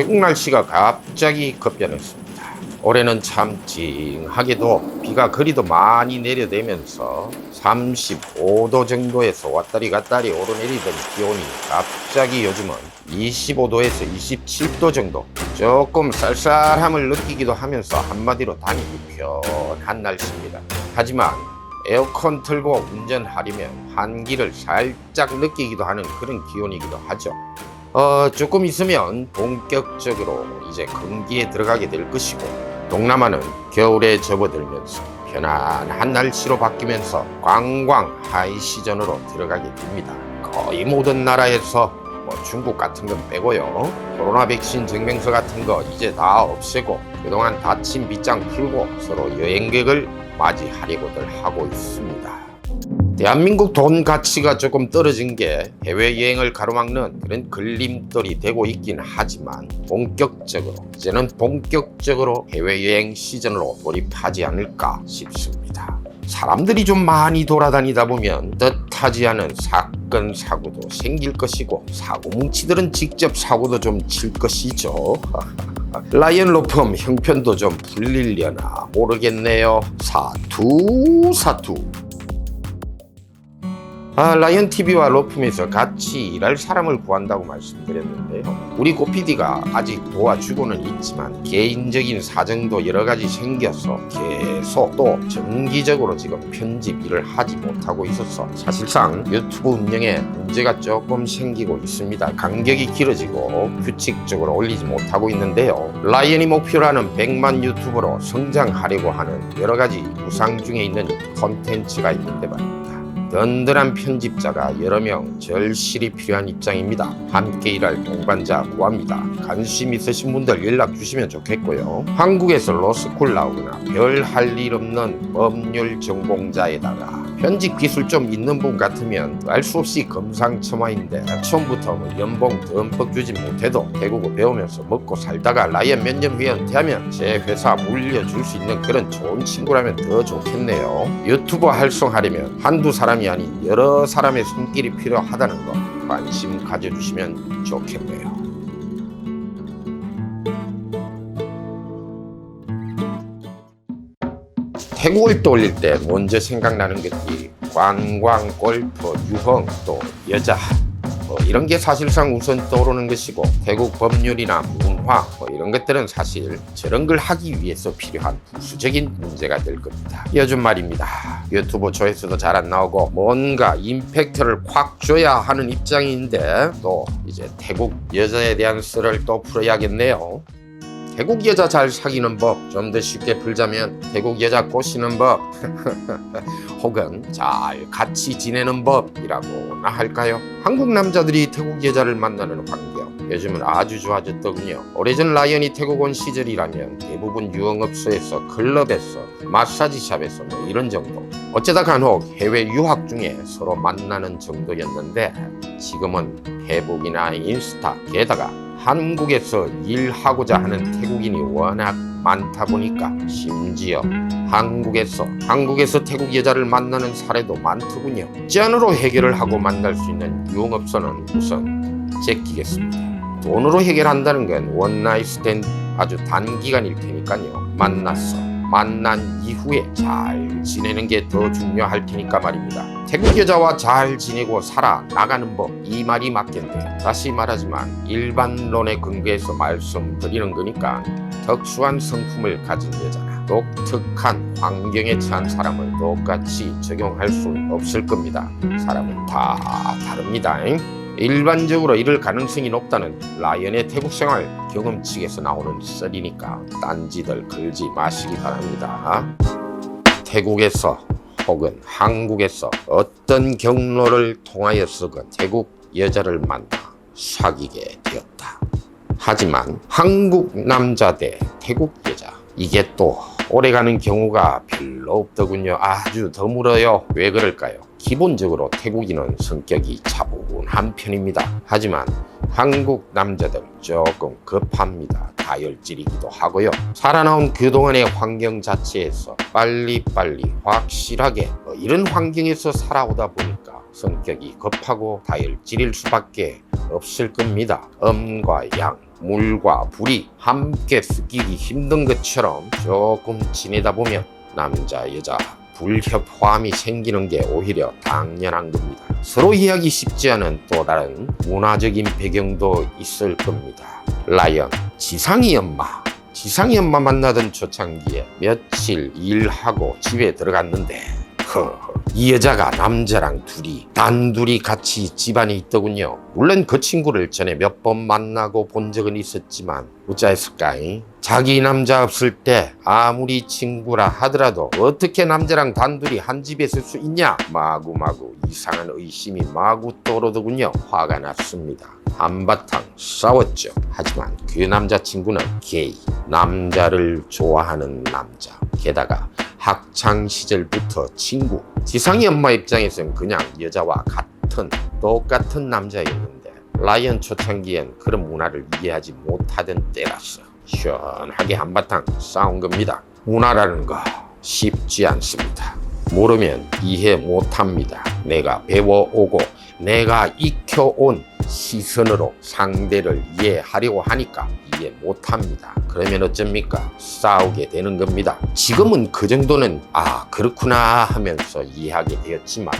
태국 날씨가 갑자기 급변했습니다. 올해는 참 찡하게도 비가 그리도 많이 내려대면서 35도 정도에서 왔다리 갔다리 오르내리던 기온이 갑자기 요즘은 25도에서 27도 정도 조금 쌀쌀함을 느끼기도 하면서 한마디로 다니기 편한 날씨입니다. 하지만 에어컨 틀고 운전하려면 한기를 살짝 느끼기도 하는 그런 기온이기도 하죠. 어, 조금 있으면 본격적으로 이제 건기에 들어가게 될 것이고 동남아는 겨울에 접어들면서 편안한 날씨로 바뀌면서 관광 하이 시즌으로 들어가게 됩니다. 거의 모든 나라에서 뭐 중국 같은 건 빼고요. 코로나 백신 증명서 같은 거 이제 다 없애고 그동안 다친 빗장 풀고 서로 여행객을 맞이하려고들 하고 있습니다. 대한민국 돈 가치가 조금 떨어진 게 해외여행을 가로막는 그런 걸림돌이 되고 있긴 하지만 본격적으로 이제는 본격적으로 해외여행 시즌으로 돌입하지 않을까 싶습니다. 사람들이 좀 많이 돌아다니다 보면 뜻하지 않은 사건 사고도 생길 것이고 사고 뭉치들은 직접 사고도 좀 칠 것이죠. 라이언 로펌 형편도 좀 불리려나 모르겠네요. 사투 사투. 아, 라이언 TV와 로품에서 같이 일할 사람을 구한다고 말씀드렸는데요. 우리 고PD가 아직 도와주고는 있지만 개인적인 사정도 여러 가지 생겨서 계속 또 정기적으로 지금 편집 일을 하지 못하고 있어서 사실상 유튜브 운영에 문제가 조금 생기고 있습니다. 간격이 길어지고 규칙적으로 올리지 못하고 있는데요. 라이언이 목표로 하는 100만 유튜버로 성장하려고 하는 여러 가지 구상 중에 있는 콘텐츠가 있는데 말입니다. 든든한 편집자가 여러 명 절실히 필요한 입장입니다. 함께 일할 동반자 구합니다. 관심 있으신 분들 연락 주시면 좋겠고요. 한국에서 로스쿨 나오거나 별 할 일 없는 법률 전공자에다가 편집 기술 좀 있는 분 같으면 알 수 없이 금상첨화인데 처음부터 뭐 연봉 듬뿍 주지 못해도 태국어 배우면서 먹고 살다가 라이언 몇년 후에 은퇴하면 제 회사 물려줄 수 있는 그런 좋은 친구라면 더 좋겠네요. 유튜버 활성하려면 한두 사람이 아닌 여러 사람의 손길이 필요하다는 거 관심 가져주시면 좋겠네요. 태국을 떠올릴 때 먼저 생각나는 것이 관광, 골프, 유흥, 또 여자 뭐 이런 게 사실상 우선 떠오르는 것이고 태국 법률이나 문화 뭐 이런 것들은 사실 저런 걸 하기 위해서 필요한 부수적인 문제가 될 겁니다. 요즘 말입니다. 유튜브 조회수도 잘 안 나오고 뭔가 임팩트를 확 줘야 하는 입장인데 또 이제 태국 여자에 대한 썰을 또 풀어야겠네요. 태국 여자 잘 사귀는 법 좀 더 쉽게 풀자면 태국 여자 꼬시는 법 혹은 잘 같이 지내는 법이라고나 할까요? 한국 남자들이 태국 여자를 만나는 환경 요즘은 아주 좋아졌더군요. 오래전 라이언이 태국 온 시절이라면 대부분 유흥업소에서 클럽에서 마사지샵에서 뭐 이런 정도 어쩌다 간혹 해외 유학 중에 서로 만나는 정도였는데 지금은 페북이나 인스타 게다가 한국에서 일하고자 하는 태국인이 워낙 많다 보니까 심지어 한국에서 한국에서 태국 여자를 만나는 사례도 많더군요. 짠으로 해결을 하고 만날 수 있는 유흥업소는 우선 제끼겠습니다. 돈으로 해결한다는 건 원나잇 스탠드 아주 단기간일 테니까요. 만났어. 만난 이후에 잘 지내는 게 더 중요할 테니까 말입니다. 태국 여자와 잘 지내고 살아 나가는 법 이 말이 맞겠네. 다시 말하지만 일반론에 근거해서 말씀드리는 거니까 특수한 성품을 가진 여자나 독특한 환경에 처한 사람을 똑같이 적용할 수는 없을 겁니다. 사람은 다 다릅니다. 일반적으로 이럴 가능성이 높다는 라이언의 태국 생활 경험칙에서 나오는 썰이니까 딴지들 걸지 마시기 바랍니다. 태국에서 혹은 한국에서 어떤 경로를 통하여서건 태국 여자를 만나 사귀게 되었다. 하지만 한국 남자 대 태국 여자 이게 또 오래가는 경우가 별로 없더군요. 아주 드물어요. 왜 그럴까요? 기본적으로 태국인은 성격이 차분한 편입니다. 하지만 한국 남자들 조금 급합니다. 다혈질이기도 하고요. 살아나온 그동안의 환경 자체에서 빨리빨리 확실하게 뭐 이런 환경에서 살아오다 보니까 성격이 급하고 다혈질일 수밖에 없을 겁니다. 음과 양. 물과 불이 함께 섞이기 힘든 것처럼 조금 지내다 보면 남자 여자 불협화음이 생기는 게 오히려 당연한 겁니다. 서로 이해하기 쉽지 않은 또 다른 문화적인 배경도 있을 겁니다. 라이언 지상이 엄마 지상이 엄마 만나던 초창기에 며칠 일하고 집에 들어갔는데 허허, 이 여자가 남자랑 둘이 단둘이 같이 집안에 있더군요. 물론 그 친구를 전에 몇 번 만나고 본 적은 있었지만 어쩌했을까? 이? 자기 남자 없을 때 아무리 친구라 하더라도 어떻게 남자랑 단둘이 한 집에 있을 수 있냐? 마구마구 이상한 의심이 마구 떠오르더군요. 화가 났습니다. 한바탕 싸웠죠. 하지만 그 남자친구는 게이, 남자를 좋아하는 남자. 게다가 학창 시절부터 친구. 지상이 엄마 입장에선 그냥 여자와 같은 똑같은 남자였는데 라이언 초창기엔 그런 문화를 이해하지 못하던 때라서 시원하게 한바탕 싸운 겁니다. 문화라는 거 쉽지 않습니다. 모르면 이해 못합니다. 내가 배워오고 내가 익혀온 시선으로 상대를 이해하려고 하니까 이해 못합니다. 그러면 어쩝니까? 싸우게 되는 겁니다. 지금은 그 정도는 아 그렇구나 하면서 이해하게 되었지만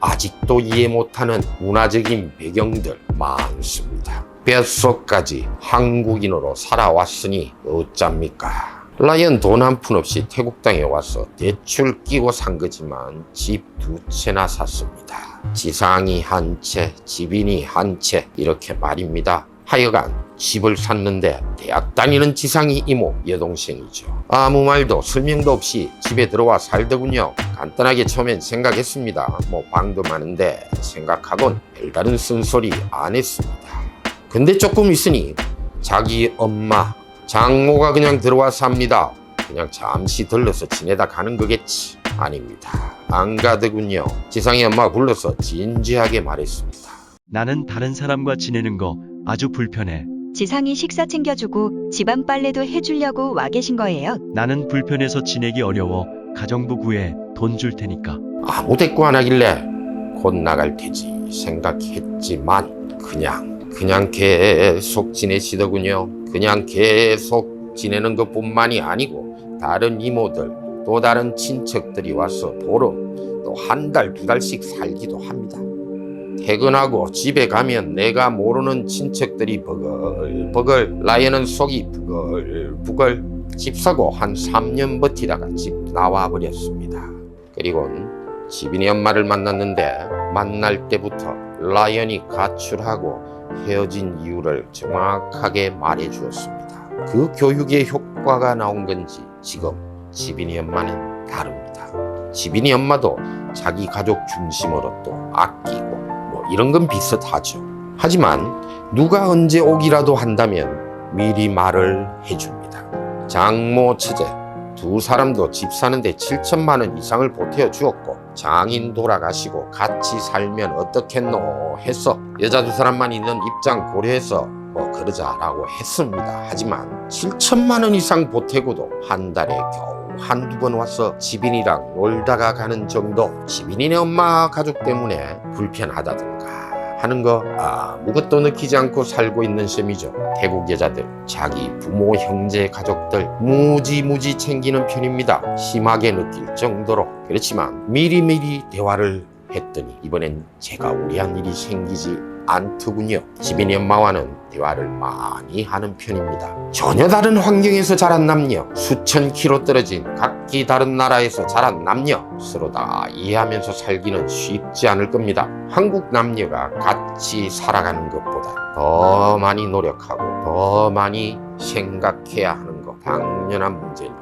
아직도 이해 못하는 문화적인 배경들 많습니다. 뼛속까지 한국인으로 살아왔으니 어쩝니까? 라이언 돈 한 푼 없이 태국 땅에 와서 대출 끼고 산 거지만 집 두 채나 샀습니다. 지상이 한 채, 지빈이 한 채, 이렇게 말입니다. 하여간 집을 샀는데 대학 다니는 지상이 이모 여동생이죠. 아무 말도 설명도 없이 집에 들어와 살더군요. 간단하게 처음엔 생각했습니다. 뭐 방도 많은데 생각하곤 별다른 쓴소리 안 했습니다. 근데 조금 있으니 자기 엄마 장모가 그냥 들어와 삽니다. 그냥 잠시 들러서 지내다 가는 거겠지. 아닙니다. 안 가더군요. 지상이 엄마 불러서 진지하게 말했습니다. 나는 다른 사람과 지내는 거 아주 불편해. 지상이 식사 챙겨주고 집안 빨래도 해주려고 와 계신 거예요. 나는 불편해서 지내기 어려워. 가정부 구해 돈 줄 테니까. 아무 대꾸 안 하길래 곧 나갈 테지 생각했지만 그냥 그냥 계속 지내시더군요. 그냥 계속 지내는 것뿐만이 아니고 다른 이모들 또 다른 친척들이 와서 보름 또한 달 두 달씩 살기도 합니다. 퇴근하고 집에 가면 내가 모르는 친척들이 버글버글 라이언은 속이 부글부글 집 사고 한 3년 버티다가 집 나와 버렸습니다. 그리고는 지빈이 엄마를 만났는데 만날 때부터 라이언이 가출하고 헤어진 이유를 정확하게 말해 주었습니다. 그 교육의 효과가 나온 건지 지금 지빈이 엄마는 다릅니다. 지빈이 엄마도 자기 가족 중심으로 또 아끼고 뭐 이런 건 비슷하죠. 하지만 누가 언제 오기라도 한다면 미리 말을 해줍니다. 장모 처제 두 사람도 집 사는데 7천만 원 이상을 보태어 주었고 장인 돌아가시고 같이 살면 어떻겠노 해서 여자 두 사람만 있는 입장 고려해서 뭐 그러자라고 했습니다. 하지만 7천만 원 이상 보태고도 한 달에 겨우 한두 번 와서 지빈이랑 놀다가 가는 정도 지빈이네 엄마 가족 때문에 불편하다든가 하는 거 아무것도 느끼지 않고 살고 있는 셈이죠. 태국 여자들 자기 부모 형제 가족들 무지무지 챙기는 편입니다. 심하게 느낄 정도로 그렇지만 미리미리 대화를 했더니 이번엔 제가 우려한 일이 생기지 않더군요. 지빈이 엄마와는 대화를 많이 하는 편입니다. 전혀 다른 환경에서 자란 남녀, 수천 킬로 떨어진 각기 다른 나라에서 자란 남녀, 서로 다 이해하면서 살기는 쉽지 않을 겁니다. 한국 남녀가 같이 살아가는 것보다 더 많이 노력하고 더 많이 생각해야 하는 거 당연한 문제일 겁니다.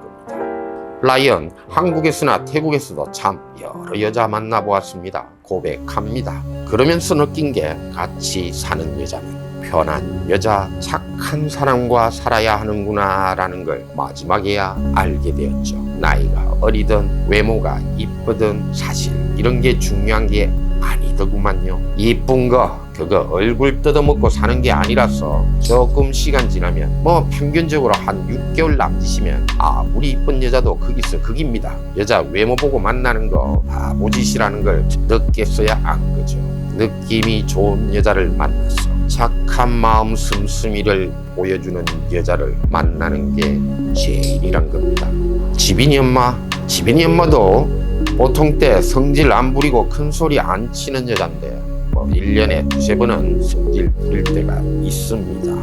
라이언 한국에서나 태국에서도 참 여러 여자 만나보았습니다. 고백합니다. 그러면서 느낀 게 같이 사는 여자는 편한 여자, 착한 사람과 살아야 하는구나 라는 걸 마지막에야 알게 되었죠. 나이가 어리든 외모가 이쁘든 사실 이런 게 중요한 게 아니더구만요. 이쁜 거 그거 얼굴 뜯어먹고 사는 게 아니라서 조금 시간 지나면 뭐 평균적으로 한 6개월 남짓이면 아 우리 이쁜 여자도 거기서 거깁니다. 여자 외모 보고 만나는 거 바보짓이라는 걸 늦게서야 안 거죠. 느낌이 좋은 여자를 만났어. 착한 마음 씀씀이를 보여주는 여자를 만나는 게 제일이란 겁니다. 지빈이 엄마, 지빈이 엄마도 보통 때 성질 안 부리고 큰 소리 안 치는 여잔데 뭐 1년에 두세 번은 성질 부릴 때가 있습니다.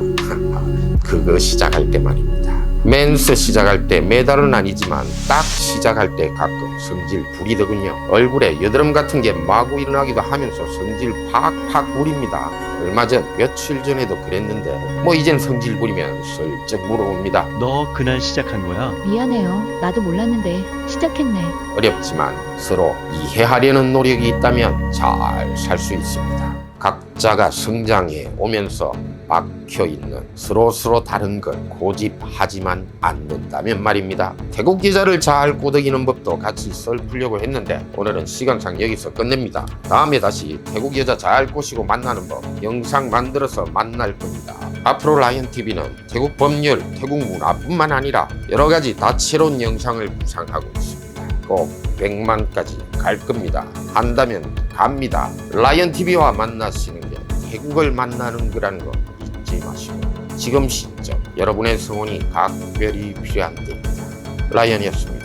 그거 시작할 때 말입니다. 맨스 시작할 때 매달은 아니지만 딱 시작할 때 가끔 성질 부리더군요. 얼굴에 여드름 같은 게 마구 일어나기도 하면서 성질 팍팍 부립니다. 얼마 전 며칠 전에도 그랬는데 뭐 이젠 성질 부리면 슬쩍 물어봅니다. 너 그날 시작한 거야? 미안해요. 나도 몰랐는데 시작했네. 어렵지만 서로 이해하려는 노력이 있다면 잘 살 수 있습니다. 각자가 성장해 오면서 막혀 있는 서로 서로 다른 걸 고집하지만 않는다면 말입니다. 태국 여자를 잘 꼬드기는 법도 같이 썰풀려고 했는데 오늘은 시간상 여기서 끝냅니다. 다음에 다시 태국 여자 잘 꼬시고 만나는 법 영상 만들어서 만날 겁니다. 앞으로 라이언 TV는 태국 법률, 태국 문화뿐만 아니라 여러 가지 다채로운 영상을 구상하고 있습니다. 꼭 100만까지 갈 겁니다. 한다면 갑니다. 라이언 TV와 만나시는 게 태국을 만나는 거라는 거 잊지 마시고 지금 시점 여러분의 성원이 각별히 필요한 때입니다. 라이언이었습니다.